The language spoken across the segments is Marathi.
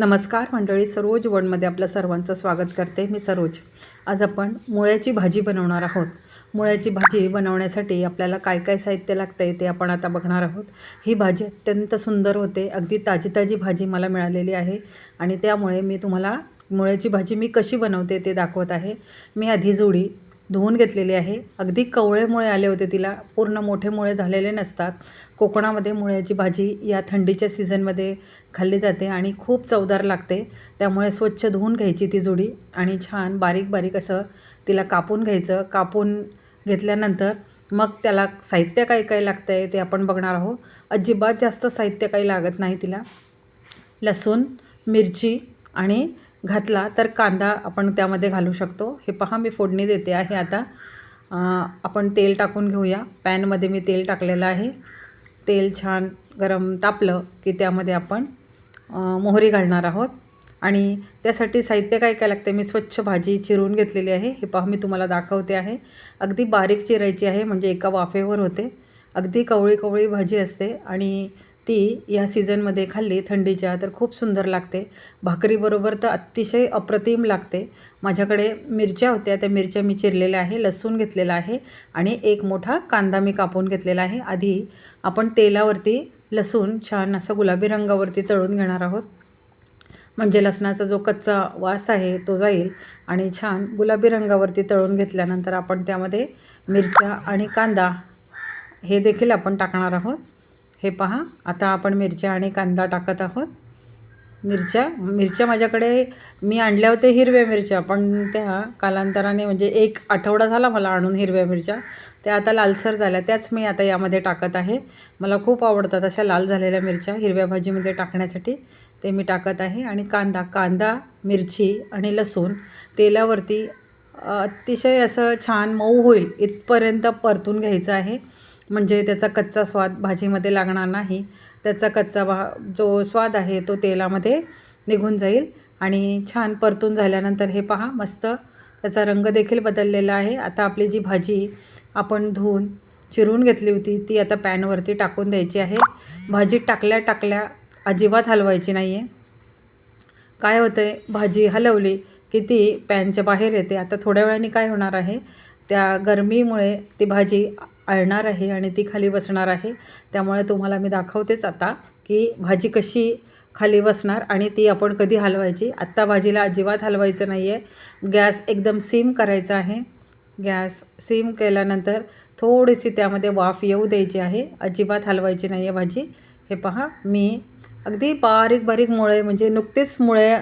नमस्कार मंडळी सरोज वनमध्ये आपलं सर्वांचं स्वागत करते मी सरोज. आज आपण मुळ्याची भाजी बनवणार आहोत. मुळ्याची भाजी बनवण्यासाठी आपल्याला काय काय साहित्य लागतं आहे ते आपण आता बघणार आहोत. ही भाजी अत्यंत सुंदर होते. अगदी ताजी ताजी भाजी मला मिळालेली आहे आणि त्यामुळे मी तुम्हाला मुळ्याची भाजी मी कशी बनवते ते दाखवत आहे. मी आधी जोडी धुवून घेतलेली आहे. अगदी कवळे मुळे आले होते तिला. पूर्ण मोठे मुळे झालेले नसतात. कोकणामध्ये मुळ्याची भाजी या थंडीच्या सीझनमध्ये खाल्ली जाते आणि खूप चवदार लागते. त्यामुळे स्वच्छ धुवून घ्यायची ती जुडी आणि छान बारीक बारीक असं तिला कापून घ्यायचं. कापून घेतल्यानंतर मग त्याला साहित्य काय काय लागतं आहे ते आपण बघणार आहोत. अजिबात जास्त साहित्य काही लागत नाही तिला. लसूण मिरची आणि घातला तर कांदा आपण त्यामध्ये घालू शकतो. हे पहा मी फोडणी देते आहे आता. आपण तेल टाकून घेऊया. पॅनमध्ये मी तेल टाकलेलं आहे. तेल छान गरम तापलं की त्यामध्ये आपण मोहरी घालणार आहोत. आणि त्यासाठी साहित्य काय काय लागते मी स्वच्छ भाजी चिरून घेतलेली आहे. हे पहा मी तुम्हाला दाखवते आहे. अगदी बारीक चिरायची आहे म्हणजे एका वाफेवर होते. अगदी कवळी कवळी भाजी असते. आणि ती या सीझनमध्ये खाल्ली. थंडीच्या तर खूप सुंदर लागते. भाकरीबरोबर तर अतिशय अप्रतिम लागते. माझ्याकडे मिरच्या होत्या. त्या मिरच्या मी चिरलेल्या आहे लसूण घेतलेला आहे आणि एक मोठा कांदा मी कापून घेतलेला आहे. आधी आपण तेलावरती लसूण छान असं गुलाबी रंगावरती तळून घेणार आहोत. म्हणजे लसणाचा जो कच्चा वास आहे तो जाईल आणि छान गुलाबी रंगावरती तळून घेतल्यानंतर आपण त्यामध्ये मिरच्या आणि कांदा हे देखील आपण टाकणार आहोत. हे पहा आता आपण मिरच्या आणि कांदा टाकत आहोत. मिरच्या मिरच्या माझ्याकडे मी आणल्या होत्या हिरव्या मिरच्या पण त्या कालांतराने म्हणजे एक आठवडा झाला मला आणून हिरव्या मिरच्या. त्या आता लालसर झाल्या त्याच मी आता यामध्ये टाकत आहे. मला खूप आवडतात अशा लाल झालेल्या मिरच्या हिरव्या भाजीमध्ये टाकण्यासाठी. ते मी टाकत आहे आणि कांदा कांदा मिरची आणि लसूण तेलावरती अतिशय असं छान मऊ होईल इथपर्यंत परतून घ्यायचं आहे. म्हणजे त्याचा कच्चा स्वाद भाजीमध्ये लागणार नाही. त्याचा कच्चा भा जो स्वाद आहे तो तेलामध्ये निघून जाईल आणि छान परतून झाल्यानंतर हे पहा मस्त त्याचा रंग देखील बदललेला आहे. आता आपली जी भाजी आपण धुवून चिरून घेतली होती ती आता पॅनवरती टाकून द्यायची आहे. भाजी टाकल्या टाकल्या अजिबात हलवायची नाही आहे काय होतं आहे भाजी हलवली की ती पॅनच्या बाहेर येते. आता थोड्या वेळाने काय होणार आहे त्या गरमीमुळे ती भाजी अळणार आहे आणि ती खाली बसणार आहे. त्यामुळे तुम्हाला मी दाखवतेच आता की भाजी कशी खाली बसणार आणि ती आपण कधी हलवायची. आत्ता भाजीला अजिबात हलवायचं नाही आहे गॅस एकदम सिम करायचा आहे. गॅस सिम केल्यानंतर थोडीशी त्यामध्ये वाफ येऊ द्यायची आहे. अजिबात हलवायची नाही आहे भाजी. हे पहा मी अगदी बारीक बारीक मुळे म्हणजे नुकतेच मुळे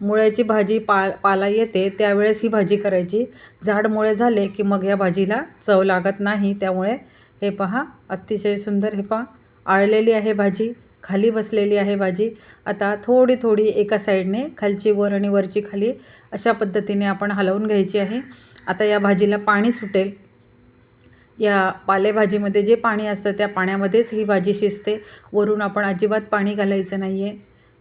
मुळ्याची भाजी पा पाला येते त्यावेळेस ही भाजी करायची. झाड मुळे झाले की मग या भाजीला चव लागत नाही त्यामुळे हे पहा अतिशय सुंदर हे पहा आळलेली आहे भाजी खाली बसलेली आहे भाजी. आता थोडी थोडी एका साईडने खालची वर आणि वरची खाली अशा पद्धतीने आपण हलवून घ्यायची आहे. आता या भाजीला पाणी सुटेल. या पालेभाजीमध्ये जे पाणी असतं त्या पाण्यामध्येच ही भाजी शिजते. वरून आपण अजिबात पाणी घालायचं नाही आहे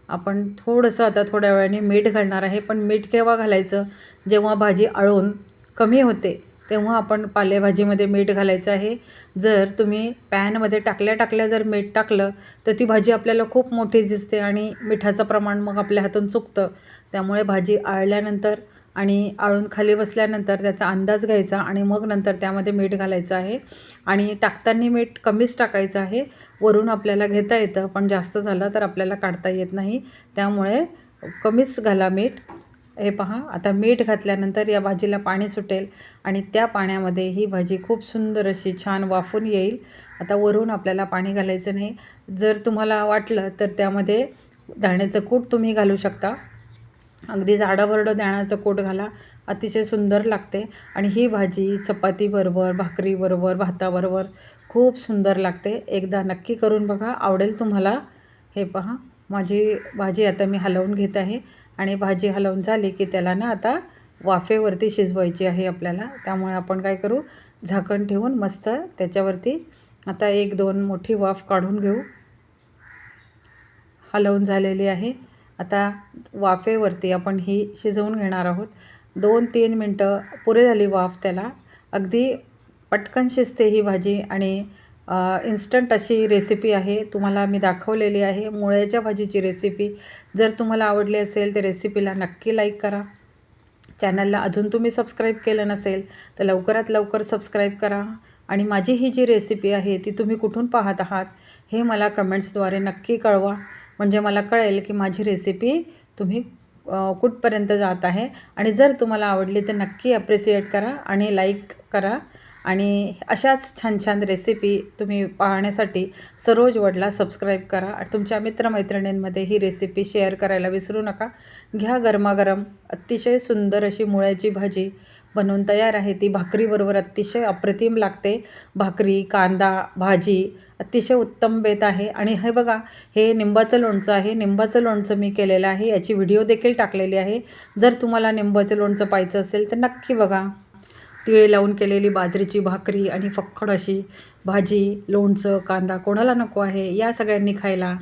आपण थोडंसं आता थोड्या वेळाने मीठ घालणार आहे पण मीठ केव्हा घालायचं? जेव्हा भाजी आळून कमी होते तेव्हा आपण पालेभाजीमध्ये मीठ घालायचं आहे. जर तुम्ही पॅनमध्ये टाकल्या टाकल्या जर मीठ टाकलं तर ती भाजी आपल्याला खूप मोठी दिसते आणि मिठाचं प्रमाण मग आपल्या हातून चुकतं. त्यामुळे भाजी आळल्यानंतर आणि आळून खाली बसल्यानंतर त्याचा अंदाज घ्यायचा आणि मग नंतर त्यामध्ये मीठ घालायचं आहे. आणि टाकताना मीठ कमीच टाकायचं आहे. वरून आपल्याला घेता येतं पण जास्त झालं तर आपल्याला काढता येत नाही. त्यामुळे कमीच घाला मीठ. हे पहा आता मीठ घातल्यानंतर या भाजीला पाणी सुटेल आणि त्या पाण्यामध्ये ही भाजी खूप सुंदर अशी छान वाफून येईल. आता वरून आपल्याला पाणी घालायचं नाही. जर तुम्हाला वाटलं तर त्यामध्ये दाण्याचं कूट तुम्ही घालू शकता. अगदी जाडंभरडं दाण्याचं कोट घाला अतिशय सुंदर लागते. आणि ही भाजी चपातीबरोबर भाकरीबरोबर भाताबरोबर खूप सुंदर लागते. एकदा नक्की करून बघा आवडेल तुम्हाला. हे पहा माझी भाजी आता मी हलवून घेत आहे. आणि भाजी हलवून झाली की त्याला ना आता वाफेवरती शिजवायची आहे आपल्याला. त्यामुळे आपण काय करू झाकण ठेवून मस्त त्याच्यावरती आता एक दोन मोठी वाफ काढून घेऊ. हलवून झालेली आहे. आता वाफेवरती आपण ही शिजवून घेणार आहोत. दोन तीन मिनटं पुरे झाली वाफ त्याला. अगदी पटकन शिजते ही भाजी आणि इन्स्टंट अशी रेसिपी आहे. तुम्हाला मी दाखवलेली आहे. मुळ्याच्या भाजीची रेसिपी जर तुम्हाला आवडली असेल तर रेसिपीला नक्की लाईक करा. चॅनलला अजून तुम्ही सबस्क्राईब केलं नसेल तर लवकरात लवकर सबस्क्राईब करा. आणि माझी ही जी रेसिपी आहे ती तुम्ही कुठून पाहत आहात हे मला कमेंट्सद्वारे नक्की कळवा. म्हणजे मला कळेल की माझी रेसिपी तुम्ही कुठपर्यंत जात आहे. आणि जर तुम्हाला आवडली तर नक्की अप्रिसिएट करा आणि लाईक करा. आणि अशाच छान छान रेसिपी तुम्ही पाहण्यासाठी सरोज वडला सबस्क्राईब करा. आणि तुमच्या मित्रमैत्रिणींमध्ये ही रेसिपी शेअर करायला विसरू नका. घ्या गरमागरम अतिशय सुंदर अशी मुळ्याची भाजी. बनवून तयार आहे. ती भाकरीबरोबर अतिशय अप्रतिम लागते. भाकरी कांदा भाजी अतिशय उत्तम बेत आहे. आणि हे बघा हे निंबाचं लोणचं आहे. निंबाचं लोणचं मी केलेलं आहे. याची व्हिडिओ देखील टाकलेली आहे. जर तुम्हाला निंबाचं लोणचं पाहिजे असेल तर नक्की बघा. तिळे लावून केलेली बाजरीची भाकरी आणि फक्कड अशी भाजी लोणचं कांदा कोणाला नको आहे या सगळ्यांनी खायला.